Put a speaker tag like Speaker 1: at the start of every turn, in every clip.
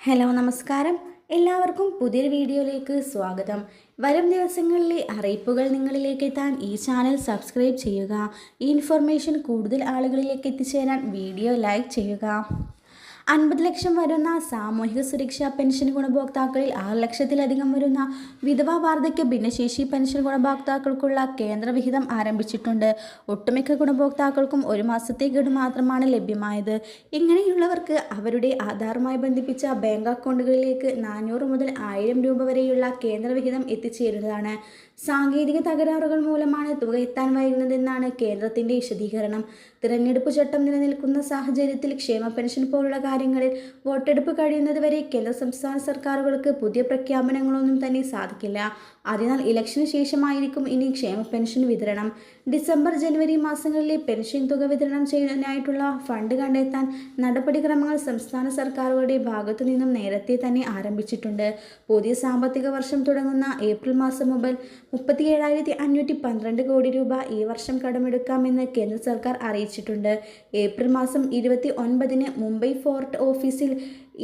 Speaker 1: Hello നമസ്കാരം. എല്ലാവർക്കും പുതിയൊരു വീഡിയോയിലേക്ക് സ്വാഗതം. വരും ദിവസങ്ങളിലെ അറിയിപ്പുകൾ നിങ്ങളിലേക്ക് എത്താൻ ഈ ചാനൽ സബ്സ്ക്രൈബ് ചെയ്യുക. ഈ ഇൻഫർമേഷൻ കൂടുതൽ ആളുകളിലേക്ക് എത്തിച്ചേരാൻ വീഡിയോ ലൈക്ക് ചെയ്യുക. അൻപത് ലക്ഷം വരുന്ന സാമൂഹിക സുരക്ഷാ പെൻഷൻ ഗുണഭോക്താക്കളിൽ ആറ് ലക്ഷത്തിലധികം വരുന്ന വിധവാ വാർദ്ധക്യ ഭിന്നശേഷി പെൻഷൻ ഗുണഭോക്താക്കൾക്കുള്ള കേന്ദ്രവിഹിതം ആരംഭിച്ചിട്ടുണ്ട്. ഒട്ടുമിക്ക ഗുണഭോക്താക്കൾക്കും ഒരു മാസത്തെ ഗഡു മാത്രമാണ് ലഭ്യമായത്. ഇങ്ങനെയുള്ളവർക്ക് അവരുടെ ആധാറുമായി ബന്ധിപ്പിച്ച ബാങ്ക് അക്കൗണ്ടുകളിലേക്ക് നാനൂറ് മുതൽ ആയിരം രൂപ വരെയുള്ള കേന്ദ്രവിഹിതം എത്തിച്ചേരുന്നതാണ്. സാങ്കേതിക തകരാറുകൾ മൂലമാണ് തുക എത്താൻ വൈകുന്നതെന്നാണ് കേന്ദ്രത്തിന്റെ വിശദീകരണം. തിരഞ്ഞെടുപ്പ് ചട്ടം നിലനിൽക്കുന്ന സാഹചര്യത്തിൽ ക്ഷേമ പെൻഷൻ പോലുള്ള കാര്യങ്ങളിൽ വോട്ടെടുപ്പ് കഴിയുന്നത് വരെ കേന്ദ്ര സംസ്ഥാന സർക്കാരുകൾക്ക് പുതിയ പ്രഖ്യാപനങ്ങളൊന്നും തന്നെ സാധിക്കില്ല. അതിനാൽ ഇലക്ഷന് ശേഷമായിരിക്കും ഇനി ക്ഷേമ പെൻഷൻ വിതരണം. ഡിസംബർ ജനുവരി മാസങ്ങളിലെ പെൻഷൻ തുക വിതരണം ചെയ്യാനായിട്ടുള്ള ഫണ്ട് കണ്ടെത്താൻ നടപടിക്രമങ്ങൾ സംസ്ഥാന സർക്കാരുകളുടെ ഭാഗത്തു നിന്നും നേരത്തെ തന്നെ ആരംഭിച്ചിട്ടുണ്ട്. പുതിയ സാമ്പത്തിക വർഷം തുടങ്ങുന്ന ഏപ്രിൽ മാസം മുതൽ മുപ്പത്തി ഏഴായിരത്തി അഞ്ഞൂറ്റി പന്ത്രണ്ട് കോടി രൂപ ഈ വർഷം കടമെടുക്കാമെന്ന് കേന്ദ്ര സർക്കാർ അറിയിച്ചിട്ടുണ്ട്. ഏപ്രിൽ മാസം ഇരുപത്തി ഒൻപതിന് മുംബൈ ഫോർട്ട് ഓഫീസിൽ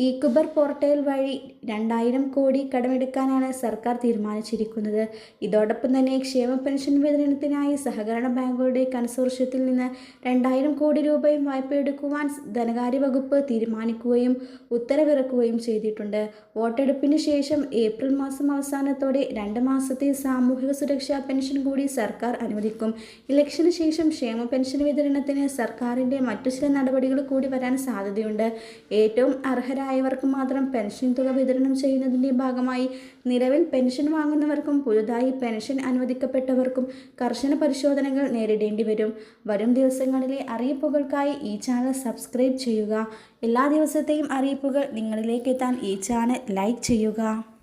Speaker 1: ഈ കുബർ പോർട്ടൽ വഴി രണ്ടായിരം കോടി കടമെടുക്കാനാണ് സർക്കാർ തീരുമാനിച്ചിരിക്കുന്നത്. ഇതോടൊപ്പം തന്നെ ക്ഷേമ പെൻഷൻ വിതരണത്തിനായി സഹകരണ ബാങ്കുകളുടെ കൺസോർഷ്യത്തിൽ നിന്ന് രണ്ടായിരം കോടി രൂപയും വായ്പ എടുക്കുവാൻ ധനകാര്യ വകുപ്പ് തീരുമാനിക്കുകയും ഉത്തരവിറക്കുകയും ചെയ്തിട്ടുണ്ട്. വോട്ടെടുപ്പിന് ശേഷം ഏപ്രിൽ മാസം അവസാനത്തോടെ രണ്ട് മാസത്തെ സാമൂഹിക സുരക്ഷാ പെൻഷൻ കൂടി സർക്കാർ അനുവദിക്കും. ഇലക്ഷന് ശേഷം ക്ഷേമ പെൻഷൻ വിതരണത്തിന് സർക്കാരിന്റെ മറ്റു ചില നടപടികൾ കൂടി വരാൻ സാധ്യതയുണ്ട്. ഏറ്റവും അർഹരായവർക്ക് മാത്രം പെൻഷൻ തുക വിതരണം ചെയ്യുന്നതിന്റെ ഭാഗമായി നിലവിൽ പെൻഷൻ വാങ്ങുന്നവർക്കും പുതുതായി പെൻഷൻ അനുവദിക്കപ്പെട്ടവർക്കും കർശന പരിശോധനകൾ നേരിടേണ്ടി വരും. വരും ദിവസങ്ങളിലെ അറിയിപ്പുകൾക്കായി ഈ ചാനൽ സബ്സ്ക്രൈബ് ചെയ്യുക. എല്ലാ ദിവസത്തെയും അറിയിപ്പുകൾ നിങ്ങളിലേക്ക് എത്താൻ ഈ ചാനൽ ലൈക്ക് ചെയ്യുക.